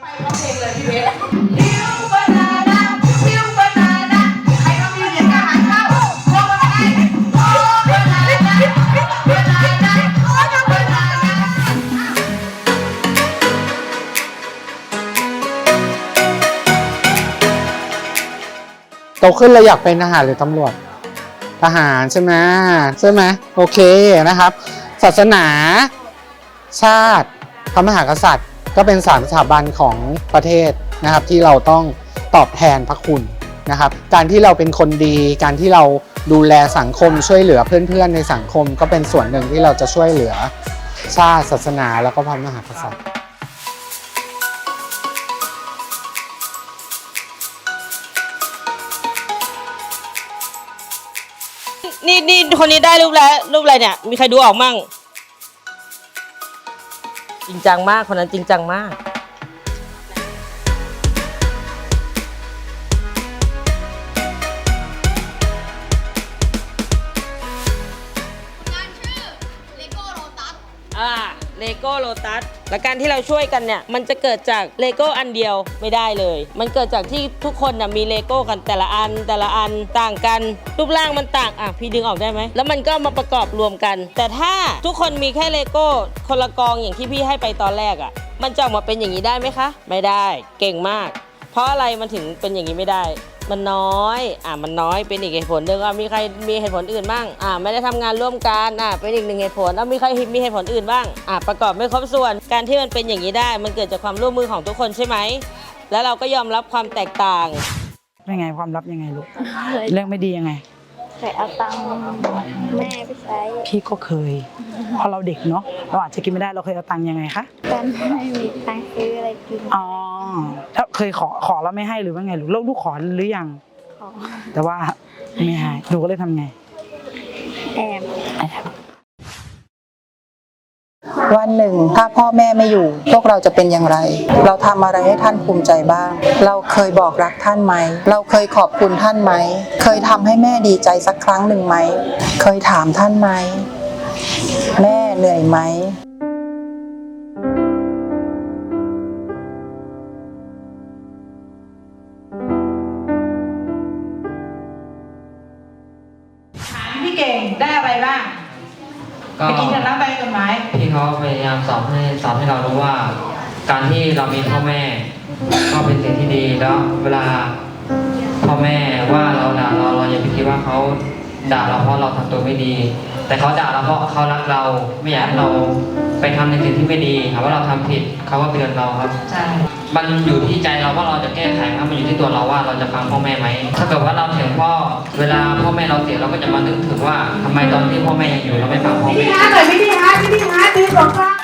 ไปร้องเพลงเลยพี่เพชรฮิวบานานาฮิวบานานาใครก็มีเหรียญทหารเข้าโคบานาโคบานานาบานานาโคบานานาโตขึ้นเราอยากเป็นทหารหรือตำรวจ ทหารใช่ไหมใช่ไหมโอเคนะครับ ศาสนา ชาติ พระมหากษัตริย์ ก็เป็นสามสถาบันของประเทศนะครับที่เราต้องตอบแทนพระคุณนะครับ การที่เราเป็นคนดี การที่เราดูแลสังคมช่วยเหลือเพื่อนๆในสังคม ก็เป็นส่วนหนึ่งที่เราจะช่วยเหลือชาติศาสนาแล้วก็พระมหากษัตริย์นี่นี่คนนี้ได้รูปแล้วรูปอะไรเนี่ย มีใครดูออกมั่ง จริงจังมากคนนั้นจริงจังมาก โก้โ o ตัสและการที่เราช่วยกันเนี่ย มันจะเกิดจากเลโก้อันเดียวไม่ได้เลย มันเกิดจากที่ทุกคนนะมีเลโก้กันแต่ละอันแต่ละอันต่างกัน รูปร่างมันต่าง อะ พี่ดึงออกได้ไหม แล้วมันก็มาประกอบรวมกัน แต่ถ้าทุกคนมีแค่เลโก้คนละกองอย่างที่พี่ให้ไปตอนแรกอะ มันจะออกมาเป็นอย่างนี้ได้ไหมคะ ไม่ได้ เก่งมาก เพราะอะไรมันถึงเป็นอย่างนี้ไม่ได้ มันน้อย อะมันน้อยเป็นอีกเหตุผลหนึ่งอะมีใครมีเหตุผลอื่นบ้าง อะไม่ได้ทำงานร่วมกันอะเป็นอีกหนึ่งเหตุผลอะมีใครมีเหตุผลอื่นบ้าง อะประกอบไม่ครบส่วน การที่มันเป็นอย่างนี้ได้ มันเกิดจากความร่วมมือของทุกคนใช่ไหม แล้วเราก็ยอมรับความแตกต่างเป็นไงความลับยังไงลูก เรื่องไม่ดียังไง เคยเอาตังค์แม่ไปใช้พี่ก็เคย เพราะเราเด็กเนาะเราอาจจะกินไม่ได้เราเคยเอาตังค์ยังไงคะตอนไม่มีตังค์ซื้ออะไรกินอ๋อแล้วเคยขอขอแล้วไม่ให้หรือว่าไงลูกลูกลูกขอหรือยัง ขอแต่ว่าไม่ให้หนูก็เลยทำไงแอบ แอบ วันหนึ่ง ถ้าพ่อแม่ไม่อยู่ พวกเราจะเป็นอย่างไร เราทำอะไรให้ท่านภูมิใจบ้าง เราเคยบอกรักท่านไหม เราเคยขอบคุณท่านไหม เคยทำให้แม่ดีใจสักครั้งหนึ่งไหม เคยถามท่านไหม แม่เหนื่อยไหมพี่เก่งได้อะไรบ้าง ก็เมื่อกี้เธอเล่าไปกฎหมายพี่เขาพยายามสอนให้สอนให้เรารู้ว่า การที่เรามีพ่อแม่ ก็เป็นสิ่งที่ดีแล้วเวลาพ่อแม่ว่าเราด่าเราเราอย่าไปคิดว่าเขาด่าเราเพราะเราทำตัวไม่ดี แต่เขาด่าเราเพราะเขารักเราไม่อยากให้เราไปทำในสิ่งที่ไม่ดีหาว่าเราทำผิดเขาก็เตือนเราครับ ใช่ มันอยู่ที่ใจเราว่าเราจะแก้ไขครับมันอยู่ที่ตัวเราว่าเราจะฟังพ่อแม่ไหมถ้าเกิดว่าเราถึงพ่อเวลาพ่อแม่เราเสียเราก็จะมานึกถึงว่าทำไมตอนที่พ่อแม่ยังอยู่เราไม่ฟังพ่อพิธีแม่ฮาร์ดหน่อยพิธีฮาร์ดพิธีฮาร์ดดึงสองข้าง